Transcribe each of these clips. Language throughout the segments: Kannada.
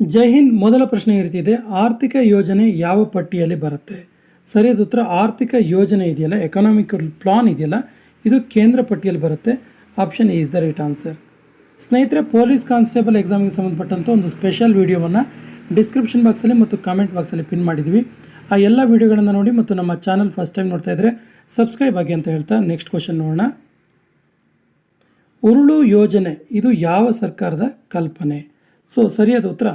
ಜೈ ಹಿಂದ್ ಮೊದಲ ಪ್ರಶ್ನೆ ಈ ರೀತಿ ಇದೆ ಆರ್ಥಿಕ ಯೋಜನೆ ಯಾವ ಪಟ್ಟಿಯಲ್ಲಿ ಬರುತ್ತೆ? ಸರಿಯಾದ ಉತ್ತರ ಆರ್ಥಿಕ ಯೋಜನೆ ಇದೆಯಲ್ಲ ಎಕನಾಮಿಕ್ ಪ್ಲಾನ್ ಇದೆಯಲ್ಲ, ಇದು ಕೇಂದ್ರ ಪಟ್ಟಿಯಲ್ಲಿ ಬರುತ್ತೆ. Option is the right answer ಸ್ನೇಹಿತರೆ ಪೊಲೀಸ್ ಕಾನ್ಸ್ಟೇಬಲ್ ಎಕ್ಸಾಮಿಗೆ ಸಂಬಂಧಪಟ್ಟಂಥ ಒಂದು ಸ್ಪೆಷಲ್ ವಿಡಿಯೋವನ್ನು ಡಿಸ್ಕ್ರಿಪ್ಷನ್ ಬಾಕ್ಸಲ್ಲಿ ಮತ್ತು ಕಾಮೆಂಟ್ ಬಾಕ್ಸಲ್ಲಿ ಪಿನ್ ಮಾಡಿದ್ದೀವಿ ಆ ಎಲ್ಲ ವಿಡಿಯೋಗಳನ್ನು ನೋಡಿ ಮತ್ತು ನಮ್ಮ ಚಾನಲ್ ಫಸ್ಟ್ ಟೈಮ್ ನೋಡ್ತಾ ಇದ್ದರೆ ಸಬ್ಸ್ಕ್ರೈಬ್ ಆಗಿ ಅಂತ ಹೇಳ್ತಾ ನೆಕ್ಸ್ಟ್ ಕ್ವಶನ್ ನೋಡೋಣ. ಉರುಳು ಯೋಜನೆ, ಇದು ಯಾವ ಸರ್ಕಾರದ ಕಲ್ಪನೆ? ಸೊ ಸರಿಯಾದ ಉತ್ತರ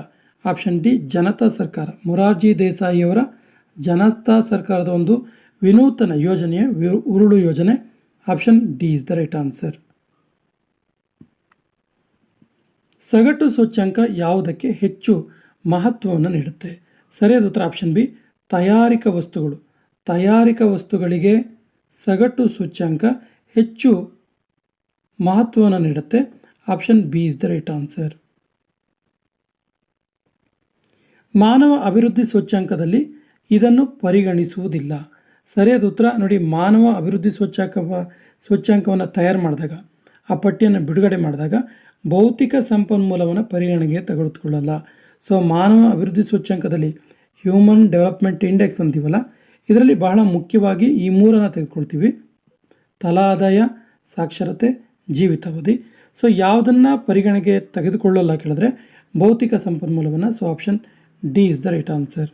ಆಪ್ಷನ್ ಡಿ, ಜನತಾ ಸರ್ಕಾರ. ಮೊರಾರ್ಜಿ ದೇಸಾಯಿಯವರ ಜನತಾ ಸರ್ಕಾರದ ಒಂದು ವಿನೂತನ ಯೋಜನೆಯ ಉರುಳು ಯೋಜನೆ. Option D is the right answer. ಸಗಟು ಸೂಚ್ಯಂಕ ಯಾವುದಕ್ಕೆ ಹೆಚ್ಚು ಮಹತ್ವವನ್ನು ನೀಡುತ್ತೆ? ಸರಿಯಾದ ಉತ್ತರ ಆಪ್ಷನ್ ಬಿ, ತಯಾರಿಕಾ ವಸ್ತುಗಳು. ತಯಾರಿಕಾ ವಸ್ತುಗಳಿಗೆ ಸಗಟು ಸೂಚ್ಯಂಕ ಹೆಚ್ಚು ಮಹತ್ವವನ್ನು ನೀಡುತ್ತೆ. Option B is the right answer. ಮಾನವ ಅಭಿವೃದ್ಧಿ ಸೂಚ್ಯಂಕದಲ್ಲಿ ಇದನ್ನು ಪರಿಗಣಿಸುವುದಿಲ್ಲ. ಸರಿಯಾದ ಉತ್ತರ, ನೋಡಿ, ಮಾನವ ಅಭಿವೃದ್ಧಿ ಸೂಚ್ಯಾಂಕ ಸೂಚ್ಯಾಂಕವನ್ನು ತಯಾರು ಮಾಡಿದಾಗ, ಆ ಪಟ್ಟಿಯನ್ನು ಬಿಡುಗಡೆ ಮಾಡಿದಾಗ ಭೌತಿಕ ಸಂಪನ್ಮೂಲವನ್ನು ಪರಿಗಣನೆಗೆ ತೆಗೆದುಕೊಳ್ಳಲ್ಲ. ಸೊ ಮಾನವ ಅಭಿವೃದ್ಧಿ ಸೂಚ್ಯಾಂಕದಲ್ಲಿ ಹ್ಯೂಮನ್ ಡೆವಲಪ್ಮೆಂಟ್ ಇಂಡೆಕ್ಸ್ ಅಂತೀವಲ್ಲ, ಇದರಲ್ಲಿ ಬಹಳ ಮುಖ್ಯವಾಗಿ ಈ ಮೂರನ್ನು ತೆಗೆದುಕೊಳ್ತೀವಿ. ತಲಾದಾಯ, ಸಾಕ್ಷರತೆ, ಜೀವಿತಾವಧಿ. ಸೊ ಯಾವುದನ್ನು ಪರಿಗಣನೆಗೆ ತೆಗೆದುಕೊಳ್ಳಲ್ಲ ಕೇಳಿದ್ರೆ ಭೌತಿಕ ಸಂಪನ್ಮೂಲವನ್ನು so option D is the right answer.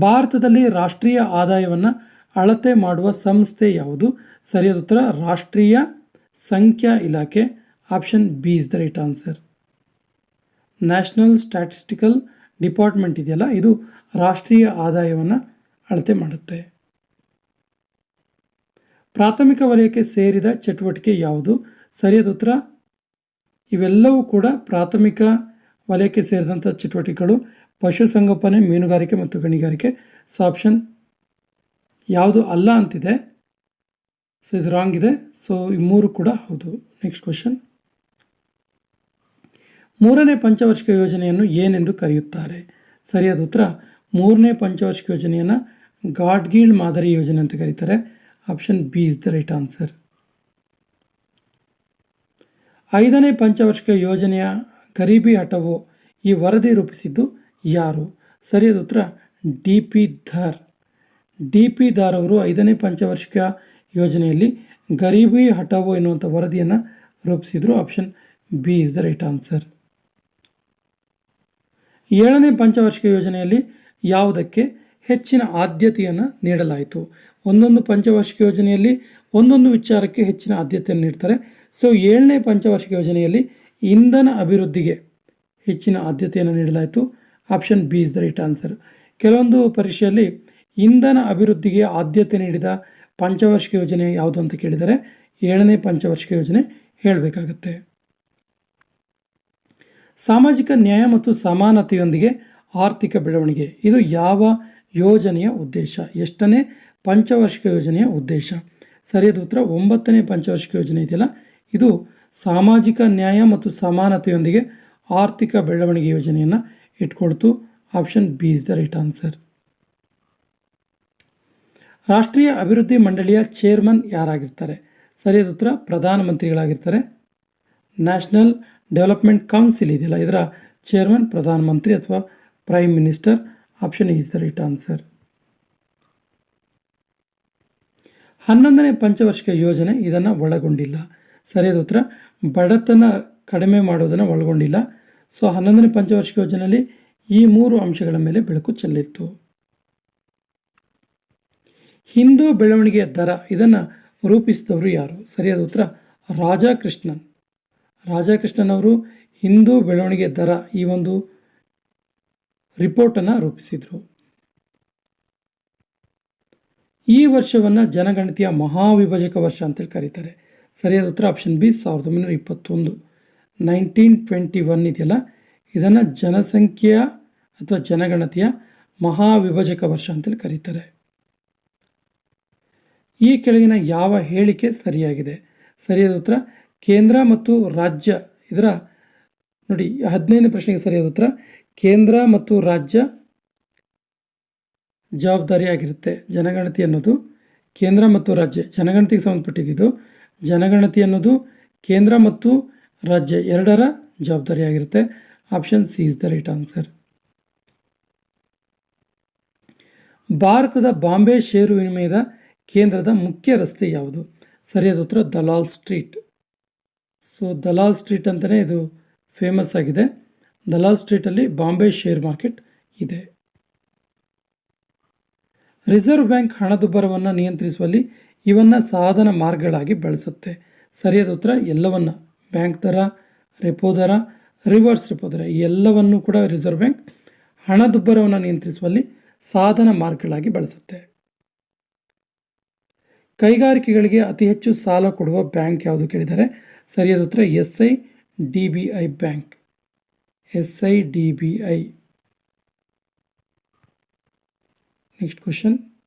ಭಾರತದಲ್ಲಿ ರಾಷ್ಟ್ರೀಯ ಆದಾಯವನ್ನು ಅಳತೆ ಮಾಡುವ ಸಂಸ್ಥೆ ಯಾವುದು? ಸರಿಯಾದ ಉತ್ತರ, ರಾಷ್ಟ್ರೀಯ ಸಂಖ್ಯಾ ಇಲಾಖೆ. Option B is the right answer. National statistical department ಇದೆಯಲ್ಲ, ಇದು ರಾಷ್ಟ್ರೀಯ ಆದಾಯವನ್ನು ಅಳತೆ ಮಾಡುತ್ತೆ. ಪ್ರಾಥಮಿಕ ವಲಯಕ್ಕೆ ಸೇರಿದ ಚಟುವಟಿಕೆ ಯಾವುದು? ಸರಿಯಾದ ಉತ್ತರ, ಇವೆಲ್ಲವೂ ಕೂಡ ಪ್ರಾಥಮಿಕ ವಲಯಕ್ಕೆ ಸೇರಿದಂಥ ಚಟುವಟಿಕೆಗಳು ಪಶುಸಂಗೋಪನೆ ಮೀನುಗಾರಿಕೆ ಮತ್ತು ಗಣಿಗಾರಿಕೆ. ಸೊ ಆಪ್ಷನ್ ಯಾವುದು ಅಲ್ಲ ಅಂತಿದೆ. ಸೊ ಇದು ರಾಂಗ್ ಇದೆ. ಸೊ ಈ ಮೂರು ಕೂಡ ಹೌದು. ನೆಕ್ಸ್ಟ್ ಕ್ವಶನ್ ಮೂರನೇ ಪಂಚವಾರ್ಷಿಕ ಯೋಜನೆಯನ್ನು ಏನೆಂದು ಕರೆಯುತ್ತಾರೆ? ಸರಿಯಾದ ಉತ್ತರ, ಮೂರನೇ ಪಂಚವಾರ್ಷಿಕ ಯೋಜನೆಯನ್ನು ಗಾಡ್ಗೀಳ್ ಮಾದರಿ ಯೋಜನೆ ಅಂತ ಕರೀತಾರೆ. Option B is the right answer ಐದನೇ ಪಂಚವಾರ್ಷಿಕ ಯೋಜನೆಯ ಗರೀಬಿ ಹಠವೋ? ಈ ವರದಿ ರೂಪಿಸಿದ್ದು ಯಾರು? ಸರಿಯಾದ ಉತ್ತರ, D P Dhar. D P Dhar ಅವರು ಐದನೇ ಪಂಚವಾರ್ಷಿಕ ಯೋಜನೆಯಲ್ಲಿ ಗರೀಬಿ ಹಟವೋ ಎನ್ನುವಂಥ ವರದಿಯನ್ನು ರೂಪಿಸಿದರು. Option B is the right answer. ಏಳನೇ ಪಂಚವಾರ್ಷಿಕ ಯೋಜನೆಯಲ್ಲಿ ಯಾವುದಕ್ಕೆ ಹೆಚ್ಚಿನ ಆದ್ಯತೆಯನ್ನು ನೀಡಲಾಯಿತು? ಒಂದೊಂದು ಪಂಚವಾರ್ಷಿಕ ಯೋಜನೆಯಲ್ಲಿ ಒಂದೊಂದು ವಿಚಾರಕ್ಕೆ ಹೆಚ್ಚಿನ ಆದ್ಯತೆಯನ್ನು ನೀಡ್ತಾರೆ. ಸೊ, ಏಳನೇ ಪಂಚವಾರ್ಷಿಕ ಯೋಜನೆಯಲ್ಲಿ ಇಂಧನ ಅಭಿವೃದ್ಧಿಗೆ ಹೆಚ್ಚಿನ ಆದ್ಯತೆಯನ್ನು ನೀಡಲಾಯಿತು. Option B is the right answer. ಕೆಲವೊಂದು ಪರೀಕ್ಷೆಯಲ್ಲಿ ಇಂಧನ ಅಭಿವೃದ್ಧಿಗೆ ಆದ್ಯತೆ ನೀಡಿದ ಪಂಚವಾರ್ಷಿಕ ಯೋಜನೆ ಯಾವುದು ಅಂತ ಕೇಳಿದರೆ ಏಳನೇ ಪಂಚವಾರ್ಷಿಕ ಯೋಜನೆ ಹೇಳಬೇಕಾಗತ್ತೆ. ಸಾಮಾಜಿಕ ನ್ಯಾಯ ಮತ್ತು ಸಮಾನತೆಯೊಂದಿಗೆ ಆರ್ಥಿಕ ಬೆಳವಣಿಗೆ. ಇದು ಯಾವ ಯೋಜನೆಯ ಉದ್ದೇಶ? ಎಷ್ಟನೇ ಪಂಚವಾರ್ಷಿಕ ಯೋಜನೆಯ ಉದ್ದೇಶ? ಸರಿಯಾದ ಉತ್ತರ, ಒಂಬತ್ತನೇ ಪಂಚವಾರ್ಷಿಕ ಯೋಜನೆ ಇದೆಯಲ್ಲ. ಇದು ಸಾಮಾಜಿಕ ನ್ಯಾಯ ಮತ್ತು ಸಮಾನತೆಯೊಂದಿಗೆ ಆರ್ಥಿಕ ಬೆಳವಣಿಗೆ ಯೋಜನೆಯನ್ನು ಇಟ್ಕೊಳ್ತು option B is the right answer. ರಾಷ್ಟ್ರೀಯ ಅಭಿವೃದ್ಧಿ ಮಂಡಳಿಯ ಚೇರ್ಮನ್ ಯಾರಾಗಿರ್ತಾರೆ? ಸರಿಯಾದ ಉತ್ತರ, ಪ್ರಧಾನಮಂತ್ರಿಗಳಾಗಿರ್ತಾರೆ. ನ್ಯಾಷನಲ್ ಡೆವಲಪ್ಮೆಂಟ್ ಕೌನ್ಸಿಲ್ ಇದೆಯಲ್ಲ, ಇದರ ಚೇರ್ಮನ್, ಪ್ರಧಾನಮಂತ್ರಿ ಅಥವಾ prime minister? Option is the right answer. ಹನ್ನೊಂದನೇ ಪಂಚವಾರ್ಷಿಕ ಯೋಜನೆ ಇದನ್ನು ಒಳಗೊಂಡಿಲ್ಲ. ಸರಿಯಾದ ಉತ್ತರ. ಬಡತನ ಕಡಿಮೆ ಮಾಡೋದನ್ನು ಒಳಗೊಂಡಿಲ್ಲ. ಸೊ, ಹನ್ನೊಂದನೇ ಪಂಚವಾರ್ಷಿಕ ಯೋಜನೆಯಲ್ಲಿ ಈ ಮೂರು ಅಂಶಗಳ ಮೇಲೆ ಬೆಳಕು ಚೆಲ್ಲಿತ್ತು. ಹಿಂದೂ ಬೆಳವಣಿಗೆಯ ದರ, ಇದನ್ನು ರೂಪಿಸಿದವರು ಯಾರು? ಸರಿಯಾದ ಉತ್ತರ. ರಾಜಾಕೃಷ್ಣನ್. ರಾಜಾಕೃಷ್ಣನ್ ಅವರು ಹಿಂದೂ ಬೆಳವಣಿಗೆ ದರ ಈ ಒಂದು ರಿಪೋರ್ಟನ್ನು ರೂಪಿಸಿದರು. ಈ ವರ್ಷವನ್ನು ಜನಗಣತಿಯ ಮಹಾವಿಭಜಕ ವರ್ಷ ಅಂತೇಳಿ ಕರೀತಾರೆ. ಸರಿಯಾದ ಉತ್ತರ ಆಪ್ಷನ್ ಬಿ ಸಾವಿರದ ಒಂಬೈನೂರ ಇಪ್ಪತ್ತೊಂದು. ನೈನ್ಟೀನ್ ಟ್ವೆಂಟಿ ಒನ್ ಇದೆಯಲ್ಲ? ಇದನ್ನು ಜನಸಂಖ್ಯೆಯ ಅಥವಾ ಜನಗಣತಿಯ ಮಹಾವಿಭಜಕ ವರ್ಷ ಅಂತೇಳಿ ಕರೀತಾರೆ. ಈ ಕೆಳಗಿನ ಯಾವ ಹೇಳಿಕೆ ಸರಿಯಾಗಿದೆ? ಸರಿಯಾದ ಉತ್ತರ, ಕೇಂದ್ರ ಮತ್ತು ರಾಜ್ಯ. ಇದರ ನೋಡಿ, ಹದಿನೈದನೇ ಪ್ರಶ್ನೆಗೆ ಸರಿಯಾದ ಉತ್ತರ, ಕೇಂದ್ರ ಮತ್ತು ರಾಜ್ಯ ಜವಾಬ್ದಾರಿಯಾಗಿರುತ್ತೆ. ಜನಗಣತಿ ಅನ್ನೋದು ಕೇಂದ್ರ ಮತ್ತು ರಾಜ್ಯ. ಜನಗಣತಿಗೆ ಸಂಬಂಧಪಟ್ಟಿದ್ದು ಜನಗಣತಿ ಅನ್ನೋದು ಕೇಂದ್ರ ಮತ್ತು ರಾಜ್ಯ ಎರಡರ ಜವಾಬ್ದಾರಿಯಾಗಿರುತ್ತೆ. Option C is the right answer ಭಾರತದ ಬಾಂಬೆ ಷೇರು ವಿನಿಮಯದ ಕೇಂದ್ರದ ಮುಖ್ಯ ರಸ್ತೆ ಯಾವುದು? ಸರಿಯಾದ ಉತ್ತರ, Dalal Street. So Dalal Street ಅಂತಲೇ ಇದು ಫೇಮಸ್ ಆಗಿದೆ. ದಲಾಲ್ ಸ್ಟ್ರೀಟಲ್ಲಿ ಬಾಂಬೆ ಶೇರ್ ಮಾರ್ಕೆಟ್ ಇದೆ. ರಿಸರ್ವ್ ಬ್ಯಾಂಕ್ ಹಣದುಬ್ಬರವನ್ನು ನಿಯಂತ್ರಿಸುವಲ್ಲಿ ಇವನ್ನ ಸಾಧನ ಮಾರ್ಗಗಳಾಗಿ ಬಳಸುತ್ತೆ. ಸರಿಯಾದ ಉತ್ತರ, ಎಲ್ಲವನ್ನ. ಬ್ಯಾಂಕ್ ದರ, ರೆಪೋ ದರ, ರಿವರ್ಸ್ ರೆಪೋ ದರ, ಈ ಎಲ್ಲವನ್ನು ಕೂಡ ರಿಸರ್ವ್ ಬ್ಯಾಂಕ್ ಹಣದುಬ್ಬರವನ್ನು ನಿಯಂತ್ರಿಸುವಲ್ಲಿ ಸಾಧನ ಮಾರ್ಗಗಳಾಗಿ ಬಳಸುತ್ತೆ. ಕೈಗಾರಿಕೆಗಳಿಗೆ ಅತಿ ಹೆಚ್ಚು ಸಾಲ ಕೊಡುವ ಬ್ಯಾಂಕ್ ಯಾವುದು ಕೇಳಿದರೆ, ಸರಿಯಾದ ಉತ್ತರ S I D B I bank. S I D B I. Next question.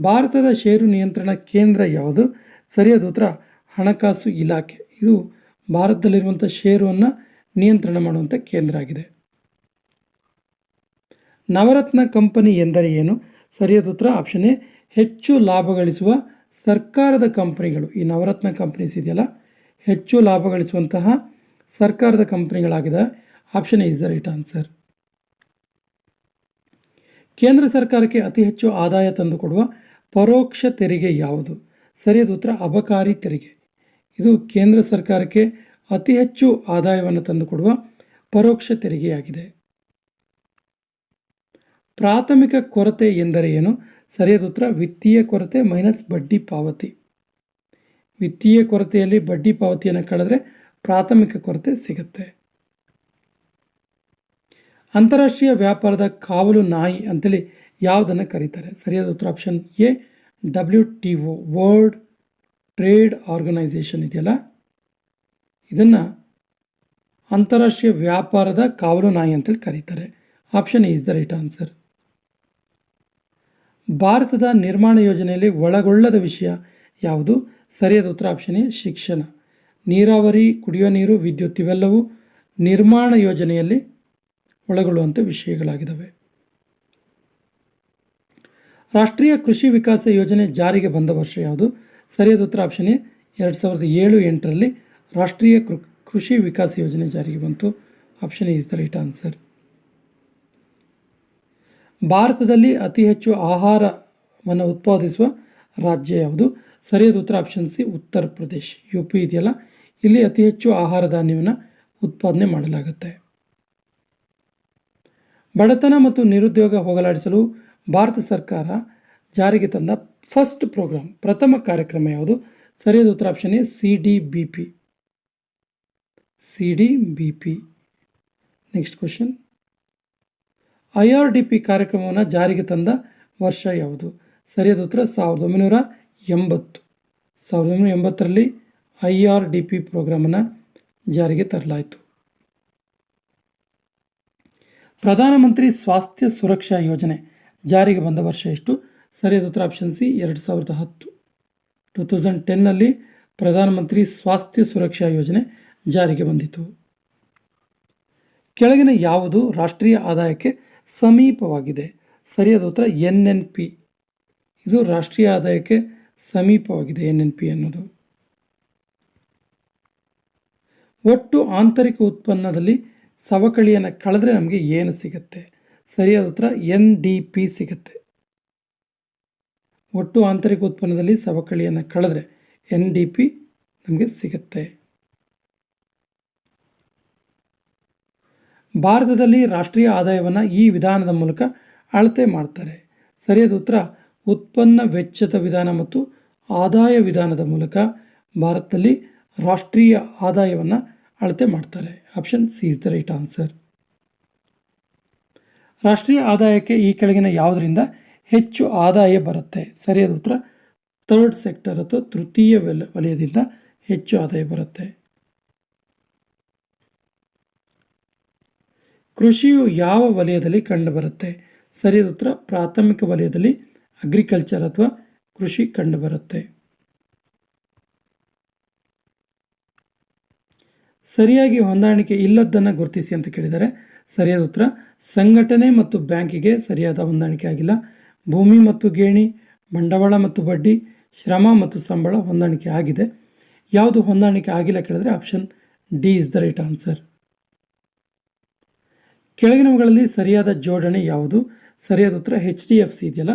ಭಾರತದ ಷೇರು ನಿಯಂತ್ರಣ ಕೇಂದ್ರ ಯಾವುದು? ಸರಿಯಾದ ಉತ್ತರ. ಹಣಕಾಸು ಇಲಾಖೆ. ಇದು ಭಾರತದಲ್ಲಿರುವಂಥ ಷೇರನ್ನು ನಿಯಂತ್ರಣ ಮಾಡುವಂಥ ಕೇಂದ್ರ ಆಗಿದೆ. ನವರತ್ನ ಕಂಪನಿ ಎಂದರೆ ಏನು? ಸರಿಯಾದ ಉತ್ತರ. ಆಪ್ಷನ್ ಎ, ಹೆಚ್ಚು ಲಾಭ ಗಳಿಸುವ ಸರ್ಕಾರದ ಕಂಪನಿಗಳು. ಈ ನವರತ್ನ ಕಂಪನೀಸ್ ಇದೆಯಲ್ಲ? ಹೆಚ್ಚು ಲಾಭ ಗಳಿಸುವಂತಹ ಸರ್ಕಾರದ ಕಂಪನಿಗಳಾಗಿದೆ? Option is the right answer. ಕೇಂದ್ರ ಸರ್ಕಾರಕ್ಕೆ ಅತಿ ಹೆಚ್ಚು ಆದಾಯ ತಂದುಕೊಡುವ ಪರೋಕ್ಷ ತೆರಿಗೆ ಯಾವುದು? ಸರಿಯಾದ ಉತ್ತರ, ಅಬಕಾರಿ ತೆರಿಗೆ. ಇದು ಕೇಂದ್ರ ಸರ್ಕಾರಕ್ಕೆ ಅತಿ ಹೆಚ್ಚು ಆದಾಯವನ್ನು ತಂದುಕೊಡುವ ಪರೋಕ್ಷ ತೆರಿಗೆಯಾಗಿದೆ. ಪ್ರಾಥಮಿಕ ಕೊರತೆ ಎಂದರೆ ಏನು? ಸರಿಯಾದ ಉತ್ತರ, ವಿತ್ತೀಯ ಕೊರತೆ ಮೈನಸ್ ಬಡ್ಡಿ ಪಾವತಿ. ವಿತ್ತೀಯ ಕೊರತೆಯಲ್ಲಿ ಬಡ್ಡಿ ಪಾವತಿಯನ್ನು ಕಳೆದರೆ ಪ್ರಾಥಮಿಕ ಕೊರತೆ ಸಿಗುತ್ತೆ. ಅಂತಾರಾಷ್ಟ್ರೀಯ ವ್ಯಾಪಾರದ ಕಾವಲು ನಾಯಿ ಅಂತೇಳಿ ಯಾವುದನ್ನು ಕರೀತಾರೆ? ಸರಿಯಾದ ಉತ್ತರ option A W T O World Trade Organisation ಇದೆಯಲ್ಲ? ಇದನ್ನು ಅಂತಾರಾಷ್ಟ್ರೀಯ ವ್ಯಾಪಾರದ ಕಾವಲು ನಾಯಿ ಅಂತೇಳಿ ಕರೀತಾರೆ. Option is the right answer ಭಾರತದ ನಿರ್ಮಾಣ ಯೋಜನೆಯಲ್ಲಿ ಒಳಗೊಳ್ಳದ ವಿಷಯ ಯಾವುದು? ಸರಿಯಾದ ಉತ್ತರ ಆಪ್ಷನ್ ಎ ಶಿಕ್ಷಣ. ನೀರಾವರಿ, ಕುಡಿಯುವ ನೀರು, ವಿದ್ಯುತ್ ಇವೆಲ್ಲವೂ ನಿರ್ಮಾಣ ಯೋಜನೆಯಲ್ಲಿ ಒಳಗೊಳ್ಳುವಂಥ ವಿಷಯಗಳಾಗಿದ್ದಾವೆ. ರಾಷ್ಟ್ರೀಯ ಕೃಷಿ ವಿಕಾಸ ಯೋಜನೆ ಜಾರಿಗೆ ಬಂದ ವರ್ಷ ಯಾವುದು? ಸರಿಯಾದ ಉತ್ತರ ಆಪ್ಷನ್ ಎ, ಎರಡು ಸಾವಿರದ ಏಳು ಎಂಟರಲ್ಲಿ ರಾಷ್ಟ್ರೀಯ ಕೃಷಿ ವಿಕಾಸ ಯೋಜನೆ ಜಾರಿಗೆ ಬಂತು. Option is the right answer ಭಾರತದಲ್ಲಿ ಅತಿ ಹೆಚ್ಚು ಆಹಾರವನ್ನು ಉತ್ಪಾದಿಸುವ ರಾಜ್ಯ ಯಾವುದು? ಸರಿಯಾದ ಉತ್ತರ option C, Uttar Pradesh. U P ಇದೆಯಲ್ಲ? ಇಲ್ಲಿ ಅತಿ ಹೆಚ್ಚು ಆಹಾರ ಧಾನ್ಯವನ್ನು ಉತ್ಪಾದನೆ ಮಾಡಲಾಗುತ್ತೆ. ಬಡತನ ಮತ್ತು ನಿರುದ್ಯೋಗ ಹೋಗಲಾಡಿಸಲು ಭಾರತ ಸರ್ಕಾರ ಜಾರಿಗೆ ತಂದ ಫಸ್ಟ್ ಪ್ರೋಗ್ರಾಮ್ ಪ್ರಥಮ ಕಾರ್ಯಕ್ರಮ ಯಾವುದು? ಸರಿಯಾದ ಉತ್ತರ option A C D B P C D B P next question I R D P ಕಾರ್ಯಕ್ರಮವನ್ನು ಜಾರಿಗೆ ತಂದ ವರ್ಷ ಯಾವುದು? ಸರಿಯಾದ ಉತ್ತರ ಸಾವಿರದ ಒಂಬೈನೂರ ಎಂಬತ್ತು. ಸಾವಿರದ ಒಂಬೈನೂರ ಎಂಬತ್ತರಲ್ಲಿ ಐ ಆರ್ ಡಿ ಪಿ ಪ್ರೋಗ್ರಾಮನ್ನು ಜಾರಿಗೆ ತರಲಾಯಿತು. ಪ್ರಧಾನಮಂತ್ರಿ ಸ್ವಾಸ್ಥ್ಯ ಸುರಕ್ಷಾ ಯೋಜನೆ. ಜಾರಿಗೆ ಬಂದ ವರ್ಷ ಎಷ್ಟು? ಸರಿಯಾದ ಉತ್ತರ ಆಪ್ಷನ್ ಸಿ ಎರಡು ಸಾವಿರದ ಹತ್ತು. ಟು ತೌಸಂಡ್ ಟೆನ್ನಲ್ಲಿ ಪ್ರಧಾನಮಂತ್ರಿ ಸ್ವಾಸ್ಥ್ಯ ಸುರಕ್ಷಾ ಯೋಜನೆ ಜಾರಿಗೆ ಬಂದಿತು ಕೆಳಗಿನ ಯಾವುದು ರಾಷ್ಟ್ರೀಯ ಆದಾಯಕ್ಕೆ ಸಮೀಪವಾಗಿದೆ? ಸರಿಯಾದ ಉತ್ತರ ಎನ್ ಎನ್ ಪಿ ಇದು ರಾಷ್ಟ್ರೀಯ ಆದಾಯಕ್ಕೆ ಸಮೀಪವಾಗಿದೆ ಎನ್ ಎನ್ ಪಿ ಅನ್ನೋದು. ಒಟ್ಟು ಆಂತರಿಕ ಉತ್ಪನ್ನದಲ್ಲಿ ಸವಕಳಿಯನ್ನು ಕಳೆದ್ರೆ ನಮಗೆ ಏನು ಸಿಗುತ್ತೆ? ಸರಿಯಾದ ಉತ್ತರ ಎನ್ ಡಿ ಪಿ ಸಿಗುತ್ತೆ. ಒಟ್ಟು ಆಂತರಿಕ ಉತ್ಪನ್ನದಲ್ಲಿ ಸವಕಳಿಯನ್ನು ಕಳೆದ್ರೆ ಎನ್ ಡಿ ಪಿ ನಮಗೆ ಸಿಗುತ್ತೆ. ಭಾರತದಲ್ಲಿ ರಾಷ್ಟ್ರೀಯ ಆದಾಯವನ್ನು ಈ ವಿಧಾನದ ಮೂಲಕ ಅಳತೆ ಮಾಡ್ತಾರೆ. ಸರಿಯಾದ ಉತ್ತರ ಉತ್ಪನ್ನ ವೆಚ್ಚದ ವಿಧಾನ ಮತ್ತು ಆದಾಯ ವಿಧಾನದ ಮೂಲಕ ಭಾರತದಲ್ಲಿ ರಾಷ್ಟ್ರೀಯ ಆದಾಯವನ್ನು ಅಳತೆ ಮಾಡ್ತಾರೆ. Option C is the right answer. ರಾಷ್ಟ್ರೀಯ ಆದಾಯಕ್ಕೆ ಈ ಕೆಳಗಿನ ಯಾವುದರಿಂದ ಹೆಚ್ಚು ಆದಾಯ ಬರುತ್ತೆ? ಸರಿಯಾದ ಉತ್ತರ, ಥರ್ಡ್ ಸೆಕ್ಟರ್ ಅಥವಾ ತೃತೀಯ ವಲ, ವಲಯದಿಂದ ಹೆಚ್ಚು ಆದಾಯ ಬರುತ್ತೆ. ಕೃಷಿಯು ಯಾವ ವಲಯದಲ್ಲಿ ಕಂಡುಬರುತ್ತೆ? ಸರಿಯಾದ ಉತ್ತರ, ಪ್ರಾಥಮಿಕ ವಲಯದಲ್ಲಿ ಅಗ್ರಿಕಲ್ಚರ್ ಅಥವಾ ಕೃಷಿ ಕಂಡುಬರುತ್ತೆ. ಸರಿಯಾಗಿ ಹೊಂದಾಣಿಕೆ ಇಲ್ಲದ್ದನ್ನು ಗುರುತಿಸಿ ಅಂತ ಕೇಳಿದರೆ ಸರಿಯಾದ ಉತ್ತರ, ಸಂಘಟನೆ ಮತ್ತು ಬ್ಯಾಂಕಿಗೆ ಸರಿಯಾದ ಹೊಂದಾಣಿಕೆ ಆಗಿಲ್ಲ. ಭೂಮಿ ಮತ್ತು ಗೇಣಿ, ಬಂಡವಾಳ ಮತ್ತು ಬಡ್ಡಿ, ಶ್ರಮ ಮತ್ತು ಸಂಬಳ ಹೊಂದಾಣಿಕೆ ಆಗಿದೆ. ಯಾವುದು ಹೊಂದಾಣಿಕೆ ಆಗಿಲ್ಲ ಕೇಳಿದ್ರೆ option D is the right answer. ಕೆಳಗಿನವುಗಳಲ್ಲಿ ಸರಿಯಾದ ಜೋಡಣೆ ಯಾವುದು? ಸರಿಯಾದ ಉತ್ತರ, ಎಚ್ ಡಿ ಎಫ್ ಸಿ ಇದೆಯಲ್ಲ?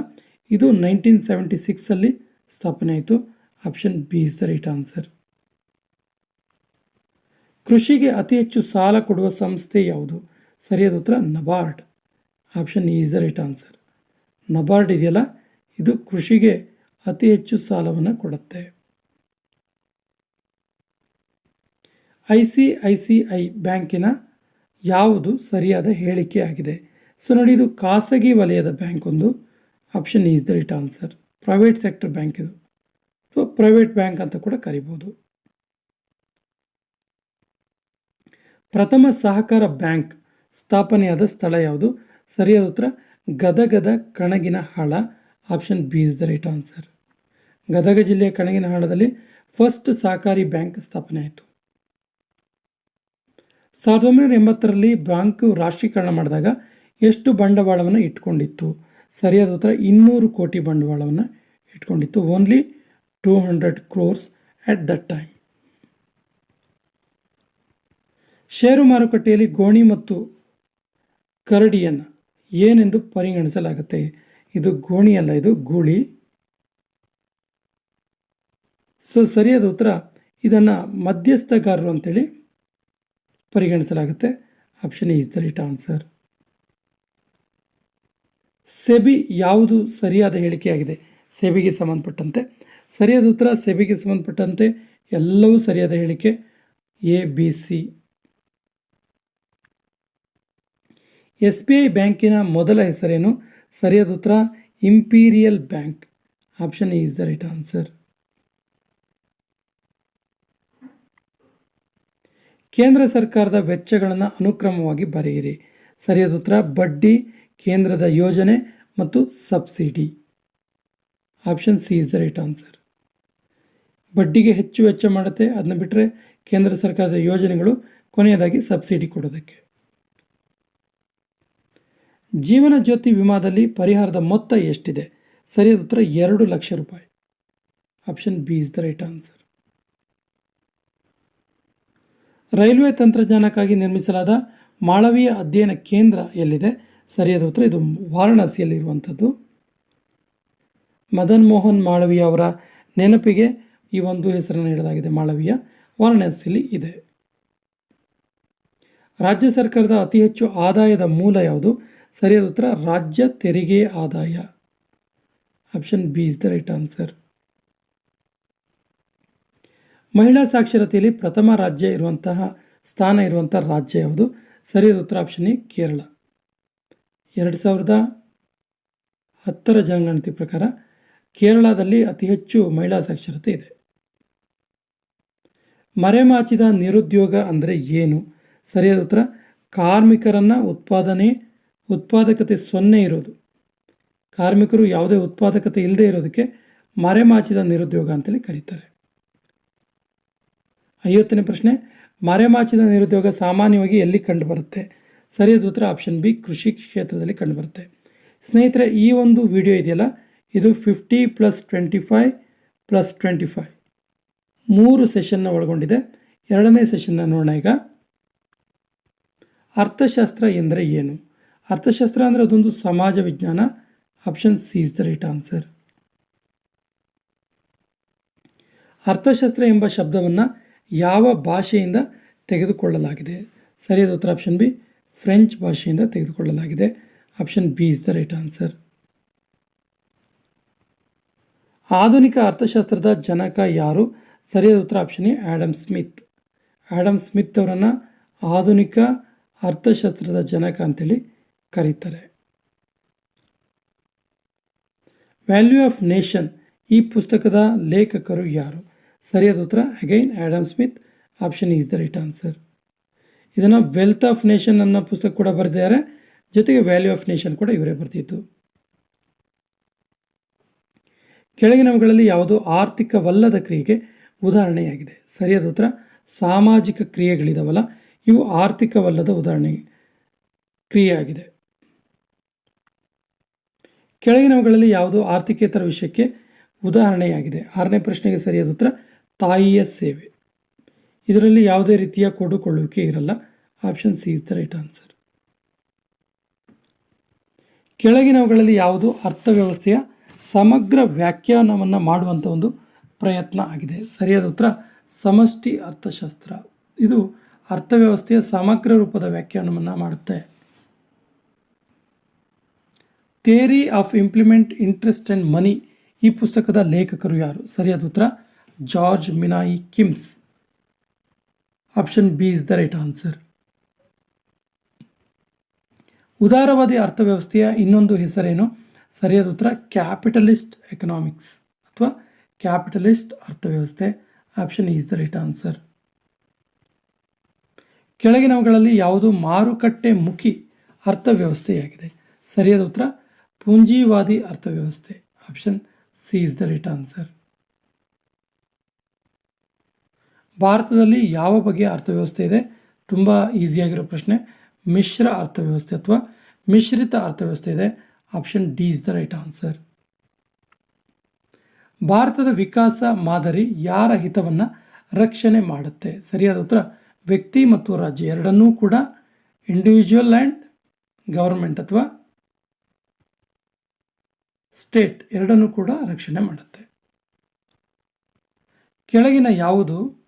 ಇದು ನೈನ್ಟೀನ್ ಸೆವೆಂಟಿ ಸಿಕ್ಸಲ್ಲಿ ಸ್ಥಾಪನೆ ಆಯಿತು option B is the right answer. ಕೃಷಿಗೆ ಅತಿ ಹೆಚ್ಚು ಸಾಲ ಕೊಡುವ ಸಂಸ್ಥೆ ಯಾವುದು? ಸರಿಯಾದ ಉತ್ತರ, NABARD. Option is is the right answer. NABARD ಇದೆಯಲ್ಲ? ಇದು ಕೃಷಿಗೆ ಅತಿ ಹೆಚ್ಚು ಸಾಲವನ್ನು ಕೊಡುತ್ತೆ. I C I C I ಬ್ಯಾಂಕಿನ ಯಾವುದು ಸರಿಯಾದ ಹೇಳಿಕೆ ಆಗಿದೆ? ಸೊ, ನೋಡಿ, ಇದು ಖಾಸಗಿ ವಲಯದ ಬ್ಯಾಂಕ್ ಒಂದು. Option is the right answer. Private sector bank ಇದು. ಸೊ, ಪ್ರೈವೇಟ್ ಬ್ಯಾಂಕ್ ಅಂತ ಕೂಡ ಕರಿಬೋದು. ಪ್ರಥಮ ಸಹಕಾರ ಬ್ಯಾಂಕ್ ಸ್ಥಾಪನೆಯಾದ ಸ್ಥಳ ಯಾವುದು? ಸರಿಯಾದ ಉತ್ತರ, ಗದಗದ Kanaginahal option B is the right answer Gadag ಜಿಲ್ಲೆಯ ಕಣಗಿನ ಹಾಳದಲ್ಲಿ ಫಸ್ಟ್ ಸಹಕಾರಿ ಬ್ಯಾಂಕ್ ಸ್ಥಾಪನೆ ಆಯಿತು. ಸಾವಿರದ ಒಂಬೈನೂರ ಎಂಬತ್ತರಲ್ಲಿ ಬ್ಯಾಂಕು ರಾಷ್ಟ್ರೀಕರಣ ಮಾಡಿದಾಗ ಎಷ್ಟು ಬಂಡವಾಳವನ್ನು ಇಟ್ಕೊಂಡಿತ್ತು? ಸರಿಯಾದ ಉತ್ತರ, ಇನ್ನೂರು ಕೋಟಿ ಬಂಡವಾಳವನ್ನು ಇಟ್ಕೊಂಡಿತ್ತು. Only two hundred crores at that time share ಮಾರುಕಟ್ಟೆಯಲ್ಲಿ ಗೋಣಿ ಮತ್ತು ಕರಡಿಯನ್ನು ಏನೆಂದು ಪರಿಗಣಿಸಲಾಗುತ್ತೆ? ಇದು ಗೋಣಿ ಅಲ್ಲ, ಇದು ಗೂಳಿ. ಸೊ ಸರಿಯಾದ ಉತ್ತರ ಇದನ್ನು ಮಧ್ಯಸ್ಥಗಾರರು ಅಂತೇಳಿ ಪರಿಗಣಿಸಲಾಗುತ್ತೆ. Option is the right answer SEBI ಯಾವುದು ಸರಿಯಾದ ಹೇಳಿಕೆಯಾಗಿದೆ? ಸೆಬಿಗೆ ಸಂಬಂಧಪಟ್ಟಂತೆ. ಸರಿಯಾದ ಉತ್ತರ ಸೆಬಿಗೆ ಸಂಬಂಧಪಟ್ಟಂತೆ ಎಲ್ಲವೂ ಸರಿಯಾದ ಹೇಳಿಕೆ. A B C S B I ಬ್ಯಾಂಕಿನ ಮೊದಲ ಹೆಸರೇನು? ಸರಿಯಾದ ಉತ್ತರ, Imperial Bank. Option is the right answer. ಕೇಂದ್ರ ಸರ್ಕಾರದ ವೆಚ್ಚಗಳನ್ನು ಅನುಕ್ರಮವಾಗಿ ಬರೆಯಿರಿ. ಸರಿಯಾದ ಉತ್ತರ, ಬಡ್ಡಿ, ಕೇಂದ್ರದ ಯೋಜನೆ ಮತ್ತು subsidy. Option C is the right answer. ಬಡ್ಡಿಗೆ ಹೆಚ್ಚು ವೆಚ್ಚ ಮಾಡುತ್ತೆ. ಅದನ್ನ ಬಿಟ್ಟರೆ ಕೇಂದ್ರ ಸರ್ಕಾರದ ಯೋಜನೆಗಳು ಕೊನೆಯದಾಗಿ ಸಬ್ಸಿಡಿ ಕೊಡೋದಕ್ಕೆ. ಜೀವನ ಜ್ಯೋತಿ ವಿಮಾದಲ್ಲಿ ಪರಿಹಾರದ ಮೊತ್ತ ಎಷ್ಟಿದೆ? ಸರಿಯಾದ ಉತ್ತರ ಎರಡು ಲಕ್ಷ ರೂಪಾಯಿ. Option B is the right answer. Railway ತಂತ್ರಜ್ಞಾನಕ್ಕಾಗಿ ನಿರ್ಮಿಸಲಾದ ಮಾಳವೀಯ ಅಧ್ಯಯನ ಕೇಂದ್ರ ಎಲ್ಲಿದೆ? ಸರಿಯಾದ ಉತ್ತರ ಇದು ವಾರಣಾಸಿಯಲ್ಲಿರುವಂಥದ್ದು. ಮದನ್ ಮೋಹನ್ ಮಾಳವೀಯ ಅವರ ನೆನಪಿಗೆ ಈ ಒಂದು ಹೆಸರನ್ನು ನೀಡಲಾಗಿದೆ. ಮಾಳವೀಯ ವಾರಣಾಸಿಯಲ್ಲಿ ಇದೆ. ರಾಜ್ಯ ಸರ್ಕಾರದ ಅತಿ ಹೆಚ್ಚು ಆದಾಯದ ಮೂಲ ಯಾವುದು? ಸರಿಯಾದ ಉತ್ತರ, ರಾಜ್ಯ ತೆರಿಗೆ ಆದಾಯ. Option B is the right answer ಮಹಿಳಾ ಸಾಕ್ಷರತೆಯಲ್ಲಿ ಪ್ರಥಮ ರಾಜ್ಯ ಇರುವಂತಹ ಸ್ಥಾನ ಇರುವಂಥ ರಾಜ್ಯ ಯಾವುದು? ಸರಿಯಾದ ಉತ್ತರ ಆಪ್ಷನ್ ಎ ಕೇರಳ. ಎರಡು ಸಾವಿರದ ಹತ್ತರ ಜನಗಣತಿ ಪ್ರಕಾರ ಕೇರಳದಲ್ಲಿ ಅತಿ ಹೆಚ್ಚು ಮಹಿಳಾ ಸಾಕ್ಷರತೆ ಇದೆ. ಮರೆಮಾಚಿದ ನಿರುದ್ಯೋಗ ಅಂದರೆ ಏನು? ಸರಿಯಾದ ಉತ್ತರ, ಕಾರ್ಮಿಕರನ್ನು ಉತ್ಪಾದನೆ ಉತ್ಪಾದಕತೆ ಸೊನ್ನೆ ಇರೋದು. ಕಾರ್ಮಿಕರು ಯಾವುದೇ ಉತ್ಪಾದಕತೆ ಇಲ್ಲದೆ ಇರೋದಕ್ಕೆ ಮರೆಮಾಚಿದ ನಿರುದ್ಯೋಗ ಅಂತೇಳಿ ಕರೀತಾರೆ. ಐವತ್ತನೇ ಪ್ರಶ್ನೆ, ಮರೆಮಾಚಿದ ನಿರುದ್ಯೋಗ ಸಾಮಾನ್ಯವಾಗಿ ಎಲ್ಲಿ ಕಂಡುಬರುತ್ತೆ? ಸರಿಯಾದ ಉತ್ತರ ಆಪ್ಷನ್ ಬಿ, ಕೃಷಿ ಕ್ಷೇತ್ರದಲ್ಲಿ ಕಂಡುಬರುತ್ತೆ. ಸ್ನೇಹಿತರೆ, ಈ ಒಂದು ವಿಡಿಯೋ ಇದೆಯಲ್ಲ? ಇದು fifty plus twenty five plus twenty five. ಮೂರು ಸೆಷನ್ನ ಒಳಗೊಂಡಿದೆ. ಎರಡನೇ ಸೆಷನ್ನ ನೋಡೋಣ ಈಗ. ಅರ್ಥಶಾಸ್ತ್ರ ಎಂದರೆ ಏನು? ಅರ್ಥಶಾಸ್ತ್ರ ಅಂದರೆ ಅದೊಂದು ಸಮಾಜ ವಿಜ್ಞಾನ. Option C is the right answer ಅರ್ಥಶಾಸ್ತ್ರ ಎಂಬ ಶಬ್ದವನ್ನು ಯಾವ ಭಾಷೆಯಿಂದ ತೆಗೆದುಕೊಳ್ಳಲಾಗಿದೆ? ಸರಿಯಾದ ಉತ್ತರ ಆಪ್ಷನ್ ಬಿ ಫ್ರೆಂಚ್ ಭಾಷೆಯಿಂದ ತೆಗೆದುಕೊಳ್ಳಲಾಗಿದೆ. Option B is the right answer ಆಧುನಿಕ ಅರ್ಥಶಾಸ್ತ್ರದ ಜನಕ ಯಾರು? ಸರಿಯಾದ ಉತ್ತರ option Adam Smith Adam Smith ಅವರನ್ನು ಆಧುನಿಕ ಅರ್ಥಶಾಸ್ತ್ರದ ಜನಕ ಅಂತೇಳಿ ಕರೀತಾರೆ. ವ್ಯಾಲ್ಯೂ ಆಫ್ ನೇಷನ್ ಈ ಪುಸ್ತಕದ ಲೇಖಕರು ಯಾರು? ಸರಿಯಾದ ಉತ್ತರ again Adam Smith option is the right answer ಇದನ್ನು ವೆಲ್ತ್ ಆಫ್ ನೇಷನ್ ಅನ್ನೋ ಪುಸ್ತಕ ಕೂಡ ಬರೆದಿದ್ದಾರೆ. ಜೊತೆಗೆ ವ್ಯಾಲ್ಯೂ ಆಫ್ ನೇಷನ್ ಕೂಡ ಇವರೇ ಬರ್ತಿತ್ತು ಕೆಳಗಿನವುಗಳಲ್ಲಿ ಯಾವುದು ಆರ್ಥಿಕವಲ್ಲದ ಕ್ರಿಯೆಗೆ ಉದಾಹರಣೆಯಾಗಿದೆ? ಸರಿಯಾದ ಉತ್ತರ, ಸಾಮಾಜಿಕ ಕ್ರಿಯೆಗಳಿದಾವಲ್ಲ, ಇವು ಆರ್ಥಿಕವಲ್ಲದ ಉದಾಹರಣೆ ಕ್ರಿಯೆಯಾಗಿದೆ. ಕೆಳಗಿನವುಗಳಲ್ಲಿ ಯಾವುದು ಆರ್ಥಿಕೇತರ ವಿಷಯಕ್ಕೆ ಉದಾಹರಣೆಯಾಗಿದೆ? ಆರನೇ ಪ್ರಶ್ನೆಗೆ ಸರಿಯಾದ ಉತ್ತರ, ತಾಯಿಯ ಸೇವೆ. ಇದರಲ್ಲಿ ಯಾವುದೇ ರೀತಿಯ ಕೊಡುಕೊಳ್ಳುವಿಕೆ ಇರಲ್ಲ. Option C is the right answer. ಕೆಳಗಿನವುಗಳಲ್ಲಿ ಯಾವುದು ಅರ್ಥವ್ಯವಸ್ಥೆಯ ಸಮಗ್ರ ವ್ಯಾಖ್ಯಾನವನ್ನು ಮಾಡುವಂಥ ಒಂದು ಪ್ರಯತ್ನ ಆಗಿದೆ. ಸರಿಯಾದ ಉತ್ತರ, ಸಮಷ್ಟಿ ಅರ್ಥಶಾಸ್ತ್ರ. ಇದು ಅರ್ಥವ್ಯವಸ್ಥೆಯ ಸಮಗ್ರ ರೂಪದ ವ್ಯಾಖ್ಯಾನವನ್ನು ಮಾಡುತ್ತೆ. Theory of implement interest and money ಈ ಪುಸ್ತಕದ ಲೇಖಕರು ಯಾರು? ಸರಿಯಾದ ಉತ್ತರ, George ಮಿನಾಯಿ Keynes. Option B is the right answer ಉದಾರವಾದಿ ಅರ್ಥವ್ಯವಸ್ಥೆಯ ಇನ್ನೊಂದು ಹೆಸರೇನು? ಸರಿಯಾದ ಉತ್ತರ ಕ್ಯಾಪಿಟಲಿಸ್ಟ್ ಎಕನಾಮಿಕ್ಸ್ ಅಥವಾ ಕ್ಯಾಪಿಟಲಿಸ್ಟ್ ಅರ್ಥವ್ಯವಸ್ಥೆ. Option is the right answer ಕೆಳಗಿನವುಗಳಲ್ಲಿ ಯಾವುದು ಮಾರುಕಟ್ಟೆ ಮುಖಿ ಅರ್ಥವ್ಯವಸ್ಥೆಯಾಗಿದೆ? ಸರಿಯಾದ ಉತ್ತರ ಪೂಂಜಿವಾದಿ ಅರ್ಥವ್ಯವಸ್ಥೆ. Option C is the right answer. ಭಾರತದಲ್ಲಿ ಯಾವ ಬಗೆಯ ಅರ್ಥವ್ಯವಸ್ಥೆ ಇದೆ? ತುಂಬ ಈಸಿಯಾಗಿರೋ ಪ್ರಶ್ನೆ. ಮಿಶ್ರ ಅರ್ಥವ್ಯವಸ್ಥೆ ಅಥವಾ ಮಿಶ್ರಿತ ಅರ್ಥವ್ಯವಸ್ಥೆ ಇದೆ. Option D is the right answer. ಭಾರತದ ವಿಕಾಸ ಮಾದರಿ ಯಾರ ಹಿತವನ್ನು ರಕ್ಷಣೆ ಮಾಡುತ್ತೆ? ಸರಿಯಾದ ಉತ್ತರ, ವ್ಯಕ್ತಿ ಮತ್ತು ರಾಜ್ಯ ಎರಡನ್ನೂ ಕೂಡ. ಇಂಡಿವಿಜುವಲ್ ಆ್ಯಂಡ್ ಗೌರ್ಮೆಂಟ್ ಅಥವಾ ಸ್ಟೇಟ್ ಎರಡನ್ನೂ ಕೂಡ ರಕ್ಷಣೆ ಮಾಡುತ್ತೆ. ಕೆಳಗಿನ ಯಾವುದು?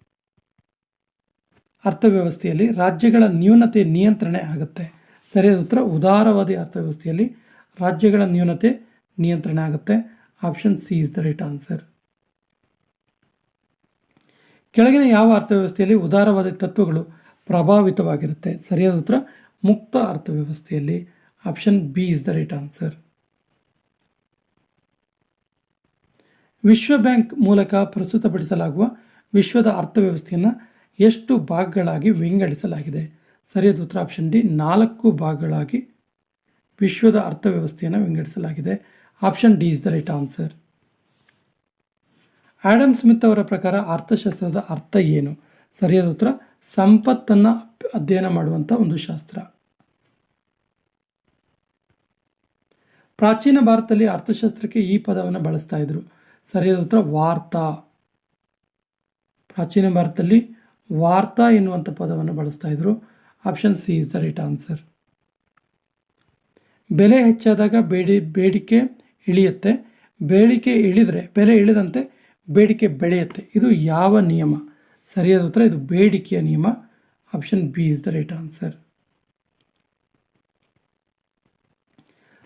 ಅರ್ಥವ್ಯವಸ್ಥೆಯಲ್ಲಿ ರಾಜ್ಯಗಳ ನ್ಯೂನತೆ ನಿಯಂತ್ರಣೆ ಆಗುತ್ತೆ. ಸರಿಯಾದ ಉತ್ತರ, ಉದಾರವಾದಿ ಅರ್ಥವ್ಯವಸ್ಥೆಯಲ್ಲಿ ರಾಜ್ಯಗಳ ನ್ಯೂನತೆ ನಿಯಂತ್ರಣ ಆಗುತ್ತೆ. Option C is the right answer ಕೆಳಗಿನ ಯಾವ ಅರ್ಥವ್ಯವಸ್ಥೆಯಲ್ಲಿ ಉದಾರವಾದಿ ತತ್ವಗಳು ಪ್ರಭಾವಿತವಾಗಿರುತ್ತೆ? ಸರಿಯಾದ ಉತ್ತರ, ಮುಕ್ತ ಅರ್ಥವ್ಯವಸ್ಥೆಯಲ್ಲಿ. Option B is the right answer ವಿಶ್ವ ಬ್ಯಾಂಕ್ ಮೂಲಕ ಪ್ರಸ್ತುತಪಡಿಸಲಾಗುವ ವಿಶ್ವದ ಅರ್ಥವ್ಯವಸ್ಥೆಯನ್ನು ಎಷ್ಟು ಭಾಗಗಳಾಗಿ ವಿಂಗಡಿಸಲಾಗಿದೆ? ಸರಿಯಾದ ಉತ್ತರ ಆಪ್ಷನ್ ಡಿ, ನಾಲ್ಕು ಭಾಗಗಳಾಗಿ ವಿಶ್ವದ ಅರ್ಥವ್ಯವಸ್ಥೆಯನ್ನು ವಿಂಗಡಿಸಲಾಗಿದೆ. Option D is the right answer. Adam Smith ಅವರ ಪ್ರಕಾರ ಅರ್ಥಶಾಸ್ತ್ರದ ಅರ್ಥ ಏನು? ಸರಿಯಾದ ಉತ್ತರ, ಸಂಪತ್ತನ್ನು ಅಧ್ಯಯನ ಮಾಡುವಂಥ ಒಂದು ಶಾಸ್ತ್ರ. ಪ್ರಾಚೀನ ಭಾರತದಲ್ಲಿ ಅರ್ಥಶಾಸ್ತ್ರಕ್ಕೆ ಈ ಪದವನ್ನು ಬಳಸ್ತಾ ಇದ್ರು. ಸರಿಯಾದ ಉತ್ತರ ವಾರ್ತಾ. ಪ್ರಾಚೀನ ಭಾರತದಲ್ಲಿ ವಾರ್ತಾ ಎನ್ನುವಂಥ ಪದವನ್ನು ಬಳಸ್ತಾ ಇದ್ರು. Option C is the right answer ಬೆಲೆ ಹೆಚ್ಚಾದಾಗ ಬೇಡಿ, ಬೇಡಿಕೆ ಇಳಿಯುತ್ತೆ. ಬೇಡಿಕೆ ಇಳಿದರೆ, ಬೆಲೆ ಇಳಿದಂತೆ ಬೇಡಿಕೆ ಬೆಳೆಯುತ್ತೆ. ಇದು ಯಾವ ನಿಯಮ? ಸರಿಯಾದ ಉತ್ತರ ಇದು ಬೇಡಿಕೆಯ ನಿಯಮ. Option B is the right answer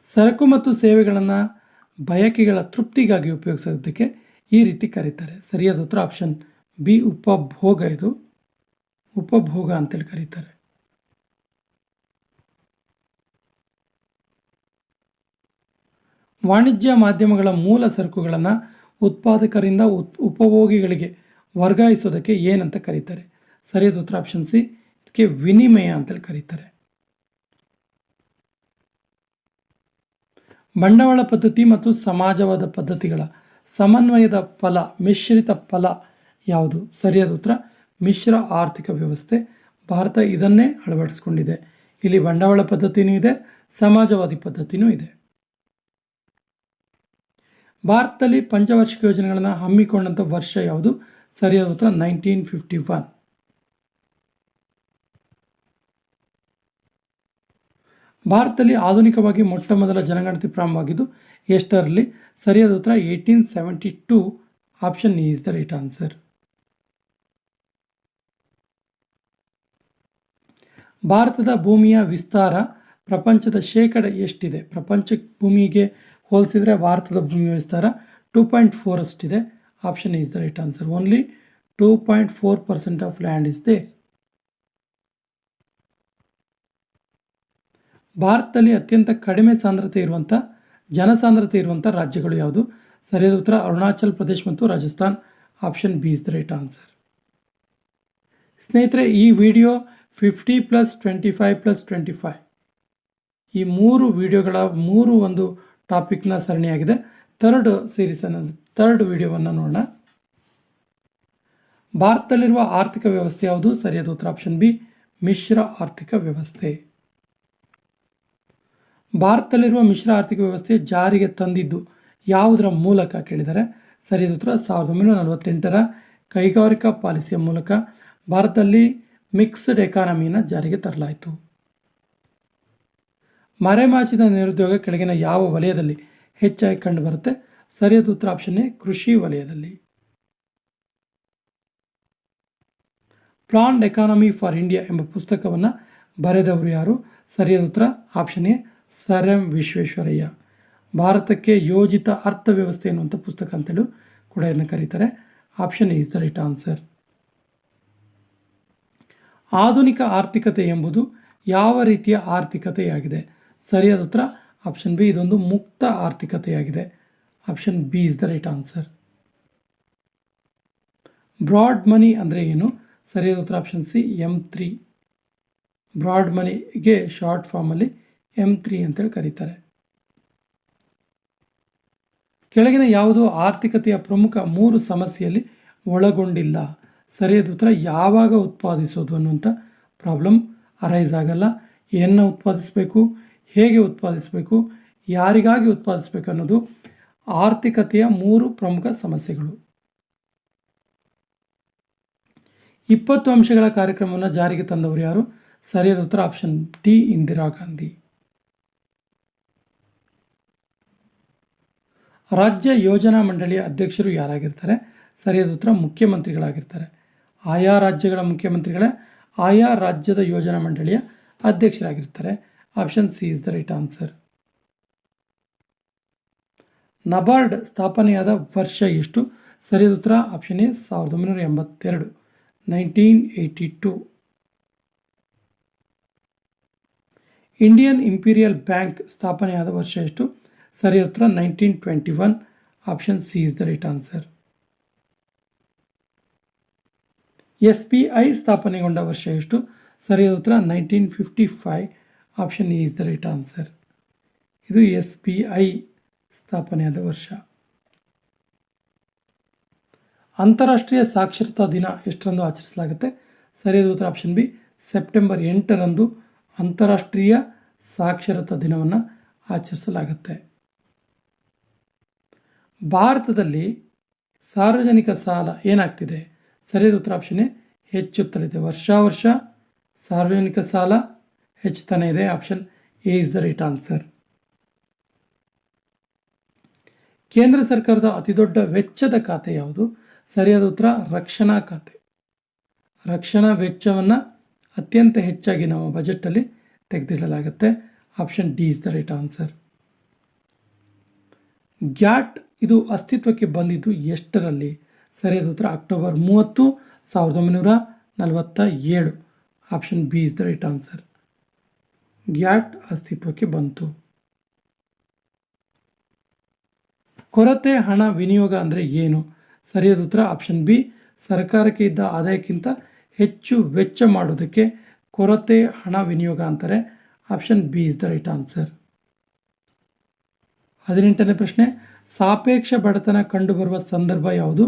ಸರಕು ಮತ್ತು ಸೇವೆಗಳನ್ನು ಬಯಕೆಗಳ ತೃಪ್ತಿಗಾಗಿ ಉಪಯೋಗಿಸೋದಕ್ಕೆ ಈ ರೀತಿ ಕರೀತಾರೆ. ಸರಿಯಾದ ಉತ್ತರ ಆಪ್ಷನ್ ಬಿ ಉಪಭೋಗ ಇದು. ಉಪಭೋಗ ಅಂತೇಳಿ ಕರೀತಾರೆ. ವಾಣಿಜ್ಯ ಮಾಧ್ಯಮಗಳ ಮೂಲ ಸರಕುಗಳನ್ನು ಉತ್ಪಾದಕರಿಂದ ಉತ್, ಉಪಭೋಗಿಗಳಿಗೆ ವರ್ಗಾಯಿಸೋದಕ್ಕೆ ಏನಂತ ಕರೀತಾರೆ. ಸರಿಯಾದ ಉತ್ತರ ಆಪ್ಷನ್ ಸಿ ಇದಕ್ಕೆ ವಿನಿಮಯ ಅಂತೇಳಿ ಕರೀತಾರೆ. ಬಂಡವಾಳ ಪದ್ಧತಿ ಮತ್ತು ಸಮಾಜವಾದ ಪದ್ಧತಿಗಳ ಸಮನ್ವಯದ ಫಲ, ಮಿಶ್ರಿತ ಫಲ ಯಾವುದು? ಸರಿಯಾದ ಉತ್ತರ, ಮಿಶ್ರ ಆರ್ಥಿಕ ವ್ಯವಸ್ಥೆ. ಭಾರತ ಇದನ್ನೇ ಅಳವಡಿಸಿಕೊಂಡಿದೆ. ಇಲ್ಲಿ ಬಂಡವಾಳ ಪದ್ಧತಿನೂ ಇದೆ, ಸಮಾಜವಾದಿ ಪದ್ಧತಿನೂ ಇದೆ. ಭಾರತದಲ್ಲಿ ಪಂಚವಾರ್ಷಿಕ ಯೋಜನೆಗಳನ್ನು ಹಮ್ಮಿಕೊಂಡಂಥ ವರ್ಷ ಯಾವುದು? ಸರಿಯಾದ ಉತ್ತರ ನೈನ್ಟೀನ್ ಫಿಫ್ಟಿ ಒನ್ ಭಾರತದಲ್ಲಿ ಆಧುನಿಕವಾಗಿ ಮೊಟ್ಟ ಮೊದಲ ಜನಗಣತಿ ಪ್ರಾರಂಭವಾಗಿದ್ದು, ಎಷ್ಟರಲ್ಲಿ? ಸರಿಯಾದ ಉತ್ತರ eighteen seventy two option is the right answer ಭಾರತದ ಭೂಮಿಯ ವಿಸ್ತಾರ ಪ್ರಪಂಚದ ಶೇಕಡ ಎಷ್ಟಿದೆ? ಪ್ರಪಂಚ ಭೂಮಿಗೆ ಹೋಲಿಸಿದರೆ ಭಾರತದ ಭೂಮಿಯ ವಿಸ್ತಾರ two point four ಅಷ್ಟಿದೆ. Option is the right answer only two point four percent of land is the ಭಾರತದಲ್ಲಿ ಅತ್ಯಂತ ಕಡಿಮೆ ಸಾಂದ್ರತೆ ಇರುವಂಥ ಜನಸಾಂದ್ರತೆ ಇರುವಂಥ ರಾಜ್ಯಗಳು ಯಾವುದು? ಸರಿಯಾದ ಉತ್ತರ, ಅರುಣಾಚಲ್ ಪ್ರದೇಶ್ ಮತ್ತು Rajasthan. Option B is the right answer ಸ್ನೇಹಿತರೆ, ಈ video fifty plus twenty five plus twenty five ಈ ಮೂರು ವಿಡಿಯೋಗಳ ಮೂರು ಒಂದು ಟಾಪಿಕ್ನ ಸರಣಿಯಾಗಿದೆ. ಥರ್ಡ್ ಸೀರೀಸನ್ನು ಥರ್ಡ್ ವಿಡಿಯೋವನ್ನು ನೋಡೋಣ. ಭಾರತದಲ್ಲಿರುವ ಆರ್ಥಿಕ ವ್ಯವಸ್ಥೆ ಯಾವುದು? ಸರಿಯಾದ ಉತ್ತರ ಆಪ್ಷನ್ ಬಿ ಮಿಶ್ರ ಆರ್ಥಿಕ ವ್ಯವಸ್ಥೆ. ಭಾರತದಲ್ಲಿರುವ ಮಿಶ್ರ ಆರ್ಥಿಕ ವ್ಯವಸ್ಥೆ ಜಾರಿಗೆ ತಂದಿದ್ದು ಯಾವುದರ ಮೂಲಕ ಕೇಳಿದರೆ? ಸರಿಯಾದ ಉತ್ತರ ಸಾವಿರದ ಒಂಬೈನೂರ ನಲವತ್ತೆಂಟರ ಕೈಗಾರಿಕಾ ಪಾಲಿಸಿಯ ಮೂಲಕ ಭಾರತದಲ್ಲಿ ಮಿಕ್ಸ್ಡ್ ಎಕಾನಮಿನ ಜಾರಿಗೆ ತರಲಾಯಿತು. ಮರೆಮಾಚಿದ ನಿರುದ್ಯೋಗ ಕೆಳಗಿನ ಯಾವ ವಲಯದಲ್ಲಿ ಹೆಚ್ಚಾಗಿ ಕಂಡುಬರುತ್ತೆ? ಸರಿಯಾದ ಉತ್ತರ ಆಪ್ಷನ್ ಎ, ಕೃಷಿ ವಲಯದಲ್ಲಿ. ಪ್ಲಾನ್ಡ್ ಎಕಾನಮಿ ಫಾರ್ ಇಂಡಿಯಾ ಎಂಬ ಪುಸ್ತಕವನ್ನು ಬರೆದವರು ಯಾರು? ಸರಿಯಾದ ಉತ್ತರ option A sir M Visvesvaraya. ಭಾರತಕ್ಕೆ ಯೋಜಿತ ಅರ್ಥವ್ಯವಸ್ಥೆ ಎನ್ನುವಂಥ ಪುಸ್ತಕ ಅಂತೇಳಿ ಕೂಡ ಇದನ್ನು ಕರೀತಾರೆ. Option is the right answer ಆಧುನಿಕ ಆರ್ಥಿಕತೆ ಎಂಬುದು ಯಾವ ರೀತಿಯ ಆರ್ಥಿಕತೆಯಾಗಿದೆ? ಸರಿಯಾದ ಉತ್ತರ ಆಪ್ಷನ್ ಬಿ ಇದೊಂದು ಮುಕ್ತ ಆರ್ಥಿಕತೆಯಾಗಿದೆ. Option B is the right answer broad money ಅಂದರೆ ಏನು? ಸರಿಯಾದ ಉತ್ತರ option C M three broad ಮನಿಗೆ ಶಾರ್ಟ್ ಫಾರ್ಮಲ್ಲಿ ಎಂ ತ್ರೀ ಅಂತೇಳಿ ಕರೀತಾರೆ. ಕೆಳಗಿನ ಯಾವುದೋ ಆರ್ಥಿಕತೆಯ ಪ್ರಮುಖ ಮೂರು ಸಮಸ್ಯೆಯಲ್ಲಿ ಒಳಗೊಂಡಿಲ್ಲ. ಸರಿಯಾದ ಉತ್ತರ ಯಾವಾಗ ಉತ್ಪಾದಿಸೋದು ಅನ್ನುವಂಥ ಪ್ರಾಬ್ಲಮ್ ಅರೈಸ್ ಆಗಲ್ಲ. ಏನನ್ನ ಉತ್ಪಾದಿಸಬೇಕು, ಹೇಗೆ ಉತ್ಪಾದಿಸಬೇಕು, ಯಾರಿಗಾಗಿ ಉತ್ಪಾದಿಸಬೇಕು ಅನ್ನೋದು ಆರ್ಥಿಕತೆಯ ಮೂರು ಪ್ರಮುಖ ಸಮಸ್ಯೆಗಳು. ಇಪ್ಪತ್ತು ಅಂಶಗಳ ಕಾರ್ಯಕ್ರಮವನ್ನು ಜಾರಿಗೆ ತಂದವರು ಯಾರು? ಸರಿಯಾದ ಉತ್ತರ ಆಪ್ಷನ್ ಡಿ ಇಂದಿರಾ ಗಾಂಧಿ. ರಾಜ್ಯ ಯೋಜನಾ ಮಂಡಳಿಯ ಅಧ್ಯಕ್ಷರು ಯಾರಾಗಿರ್ತಾರೆ? ಸರಿಯಾದ ಉತ್ತರ, ಮುಖ್ಯಮಂತ್ರಿಗಳಾಗಿರ್ತಾರೆ. ಆಯಾ ರಾಜ್ಯಗಳ ಮುಖ್ಯಮಂತ್ರಿಗಳೇ ಆಯಾ ರಾಜ್ಯದ ಯೋಜನಾ ಮಂಡಳಿಯ ಅಧ್ಯಕ್ಷರಾಗಿರ್ತಾರೆ. Option C is the right answer. NABARD ಸ್ಥಾಪನೆಯಾದ ವರ್ಷ ಎಷ್ಟು? ಸರಿಯಾದ ಉತ್ತರ, ಆಪ್ಷನ್ ಎ, ಸಾವಿರದ ಒಂಬೈನೂರ ಎಂಬತ್ತೆರಡು, nineteen eighty two. Indian Imperial Bank ಸ್ಥಾಪನೆಯಾದ ವರ್ಷ ಎಷ್ಟು? ಸರಿಯಾದ ಉತ್ತರ nineteen twenty one option C is the right answer S B I ಸ್ಥಾಪನೆಗೊಂಡ ವರ್ಷ ಎಷ್ಟು? ಸರಿಯಾದ ಉತ್ತರ nineteen fifty five option E is the right answer ಇದು ಎಸ್ ಬಿ ಐ ಸ್ಥಾಪನೆಯಾದ ವರ್ಷ. ಅಂತಾರಾಷ್ಟ್ರೀಯ ಸಾಕ್ಷರತಾ ದಿನ ಎಷ್ಟರಂದು ಆಚರಿಸಲಾಗುತ್ತೆ? ಸರಿಯಾದ ಉತ್ತರ ಆಪ್ಷನ್ ಬಿ ಸೆಪ್ಟೆಂಬರ್ ಎಂಟರಂದು ಅಂತಾರಾಷ್ಟ್ರೀಯ ಸಾಕ್ಷರತಾ ದಿನವನ್ನು ಆಚರಿಸಲಾಗುತ್ತೆ. ಭಾರತದಲ್ಲಿ ಸಾರ್ವಜನಿಕ ಸಾಲ ಏನಾಗ್ತಿದೆ? ಸರಿಯಾದ ಉತ್ತರ ಆಪ್ಷನ್ ಎ ಹೆಚ್ಚುತ್ತಲಿದೆ. ವರ್ಷ ವರ್ಷ ಸಾರ್ವಜನಿಕ ಸಾಲ ಹೆಚ್ಚುತ್ತಾನೆ ಇದೆ. Option A is the right answer ಕೇಂದ್ರ ಸರ್ಕಾರದ ಅತಿದೊಡ್ಡ ವೆಚ್ಚದ ಖಾತೆ ಯಾವುದು? ಸರಿಯಾದ ಉತ್ತರ, ರಕ್ಷಣಾ ಖಾತೆ. ರಕ್ಷಣಾ ವೆಚ್ಚವನ್ನು ಅತ್ಯಂತ ಹೆಚ್ಚಾಗಿ ನಮ್ಮ ಬಜೆಟಲ್ಲಿ ತೆಗೆದಿಡಲಾಗುತ್ತೆ. Option D is the right answer GATT ಇದು ಅಸ್ತಿತ್ವಕ್ಕೆ ಬಂದಿದ್ದು ಎಷ್ಟರಲ್ಲಿ? ಸರಿಯಾದ ಉತ್ತರ ಅಕ್ಟೋಬರ್ ಮೂವತ್ತು, ಸಾವಿರದ ಒಂಬೈನೂರ ನಲವತ್ತ ಏಳು option B is the right answer. GATT ಅಸ್ತಿತ್ವಕ್ಕೆ ಬಂತು. ಕೊರತೆ ಹಣ ವಿನಿಯೋಗ ಅಂದರೆ ಏನು? ಸರಿಯಾದ ಉತ್ತರ ಆಪ್ಷನ್ ಬಿ, ಸರ್ಕಾರಕ್ಕೆ ಇದ್ದ ಆದಾಯಕ್ಕಿಂತ ಹೆಚ್ಚು ವೆಚ್ಚ ಮಾಡೋದಕ್ಕೆ ಕೊರತೆ ಹಣ ವಿನಿಯೋಗ ಅಂತಾರೆ. Option B is the right answer. ಹದಿನೆಂಟನೇ ಪ್ರಶ್ನೆ ಸಾಪೇಕ್ಷ ಬಡತನ ಕಂಡುಬರುವ ಸಂದರ್ಭ ಯಾವುದು?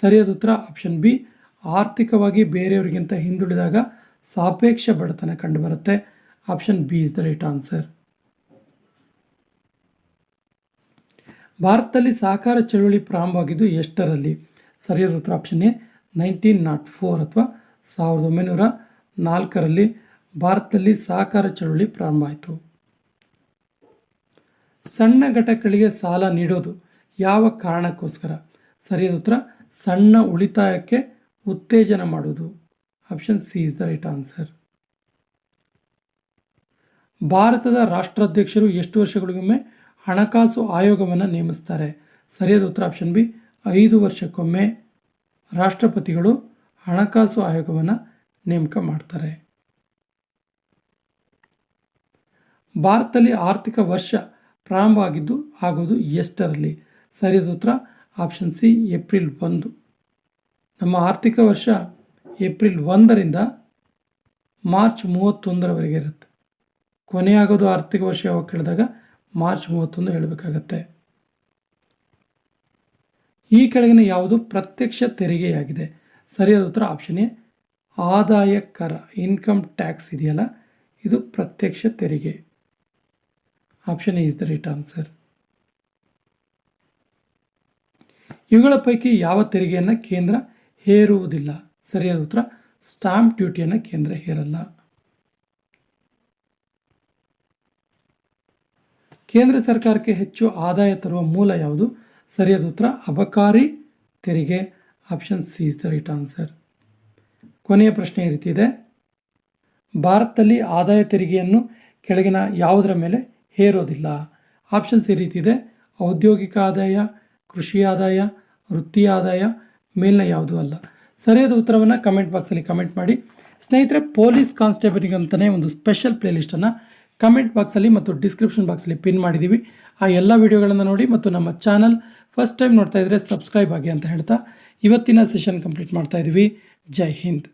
ಸರಿಯಾದ ಉತ್ತರ ಆಪ್ಷನ್ ಬಿ ಆರ್ಥಿಕವಾಗಿ ಬೇರೆಯವರಿಗಿಂತ ಹಿಂದುಳಿದಾಗ ಸಾಪೇಕ್ಷ ಬಡತನ ಕಂಡುಬರುತ್ತೆ. Option B is the right answer ಭಾರತದಲ್ಲಿ ಸಹಕಾರ ಚಳುವಳಿ ಪ್ರಾರಂಭವಾಗಿದ್ದು ಎಷ್ಟರಲ್ಲಿ? ಸರಿಯಾದ ಉತ್ತರ option A nineteen nought four ಅಥವಾ ಸಾವಿರದ ಒಂಬೈನೂರ ನಾಲ್ಕರಲ್ಲಿ ಭಾರತದಲ್ಲಿ ಸಹಕಾರ ಚಳುವಳಿ ಪ್ರಾರಂಭ ಆಯಿತು. ಸಣ್ಣ ಘಟಕಗಳಿಗೆ ಸಾಲ ನೀಡೋದು ಯಾವ ಕಾರಣಕ್ಕೋಸ್ಕರ? ಸರಿಯಾದ ಉತ್ತರ, ಸಣ್ಣ ಉಳಿತಾಯಕ್ಕೆ ಉತ್ತೇಜನ ಮಾಡುವುದು option C is the right answer ಭಾರತದ ರಾಷ್ಟ್ರಾಧ್ಯಕ್ಷರು ಎಷ್ಟು ವರ್ಷಗಳಿಗೊಮ್ಮೆ ಹಣಕಾಸು ಆಯೋಗವನ್ನು ನೇಮಿಸ್ತಾರೆ? ಸರಿಯಾದ ಉತ್ತರ ಆಪ್ಷನ್ ಬಿ ಐದು ವರ್ಷಕ್ಕೊಮ್ಮೆ ರಾಷ್ಟ್ರಪತಿಗಳು ಹಣಕಾಸು ಆಯೋಗವನ್ನು ನೇಮಕ ಮಾಡ್ತಾರೆ. ಭಾರತದಲ್ಲಿ ಆರ್ಥಿಕ ವರ್ಷ ಪ್ರಾರಂಭ ಆಗಿದ್ದು ಆಗೋದು ಎಷ್ಟರಲ್ಲಿ? ಸರಿಯಾದ ಉತ್ತರ ಆಪ್ಷನ್ ಸಿ ಏಪ್ರಿಲ್ ಒಂದು. ನಮ್ಮ ಆರ್ಥಿಕ ವರ್ಷ ಏಪ್ರಿಲ್ ಒಂದರಿಂದ ಮಾರ್ಚ್ ಮೂವತ್ತೊಂದರವರೆಗೆ ಇರುತ್ತೆ. ಕೊನೆಯಾಗೋದು ಆರ್ಥಿಕ ವರ್ಷ ಯಾವಾಗ ಕೇಳಿದಾಗ ಮಾರ್ಚ್ ಮೂವತ್ತೊಂದು ಹೇಳಬೇಕಾಗತ್ತೆ. ಈ ಕೆಳಗಿನ ಯಾವುದು ಪ್ರತ್ಯಕ್ಷ ತೆರಿಗೆಯಾಗಿದೆ? ಸರಿಯಾದ ಉತ್ತರ ಆಪ್ಷನ್ ಎ ಆದಾಯ ಕರ ಇನ್ಕಮ್ ಟ್ಯಾಕ್ಸ್ ಇದೆಯಲ್ಲ? ಇದು ಪ್ರತ್ಯಕ್ಷ ತೆರಿಗೆ. Option A is the right answer ಇವುಗಳ ಪೈಕಿ ಯಾವ ತೆರಿಗೆಯನ್ನು ಕೇಂದ್ರ ಹೇರುವುದಿಲ್ಲ? ಸರಿಯಾದ ಉತ್ತರ, ಸ್ಟಾಂಪ್ ಡ್ಯೂಟಿಯನ್ನು ಕೇಂದ್ರ ಹೇರಲ್ಲ. ಕೇಂದ್ರ ಸರ್ಕಾರಕ್ಕೆ ಹೆಚ್ಚು ಆದಾಯ ತರುವ ಮೂಲ ಯಾವುದು? ಸರಿಯಾದ ಉತ್ತರ, ಅಬಕಾರಿ ತೆರಿಗೆ. Option C is the right answer ಕೊನೆಯ ಪ್ರಶ್ನೆ ಈ ರೀತಿ ಇದೆ. ಭಾರತದಲ್ಲಿ ಆದಾಯ ತೆರಿಗೆಯನ್ನು ಕೆಳಗಿನ ಯಾವುದರ ಮೇಲೆ ಹೇರೋದಿಲ್ಲ. ಆಪ್ಷನ್ಸ್ ಈ ರೀತಿ ಇದೆ. ಔದ್ಯೋಗಿಕ ಆದಾಯ, ಕೃಷಿ ಆದಾಯ, ವೃತ್ತಿ ಆದಾಯ ಮೇಲಿನ ಯಾವುದೂ ಅಲ್ಲ. ಸರಿಯಾದ ಉತ್ತರವನ್ನು ಕಮೆಂಟ್ ಬಾಕ್ಸಲ್ಲಿ ಕಮೆಂಟ್ ಮಾಡಿ. ಸ್ನೇಹಿತರೆ ಪೊಲೀಸ್ ಕಾನ್ಸ್ಟೇಬಲ್ಗಂತಲೇ ಒಂದು ಸ್ಪೆಷಲ್ ಪ್ಲೇಲಿಸ್ಟನ್ನು ಕಮೆಂಟ್ ಬಾಕ್ಸಲ್ಲಿ ಮತ್ತು ಡಿಸ್ಕ್ರಿಪ್ಷನ್ ಬಾಕ್ಸಲ್ಲಿ ಪಿನ್ ಮಾಡಿದ್ದೀವಿ ಆ ಎಲ್ಲ ವಿಡಿಯೋಗಳನ್ನು ನೋಡಿ ಮತ್ತು ನಮ್ಮ ಚಾನಲ್ ಫಸ್ಟ್ ಟೈಮ್ ನೋಡ್ತಾ ಇದ್ದರೆ ಸಬ್ಸ್ಕ್ರೈಬ್ ಆಗಿ ಅಂತ ಹೇಳ್ತಾ ಇವತ್ತಿನ ಸೆಷನ್ ಕಂಪ್ಲೀಟ್ ಮಾಡ್ತಾ ಇದ್ದೀವಿ ಜೈ ಹಿಂದ್.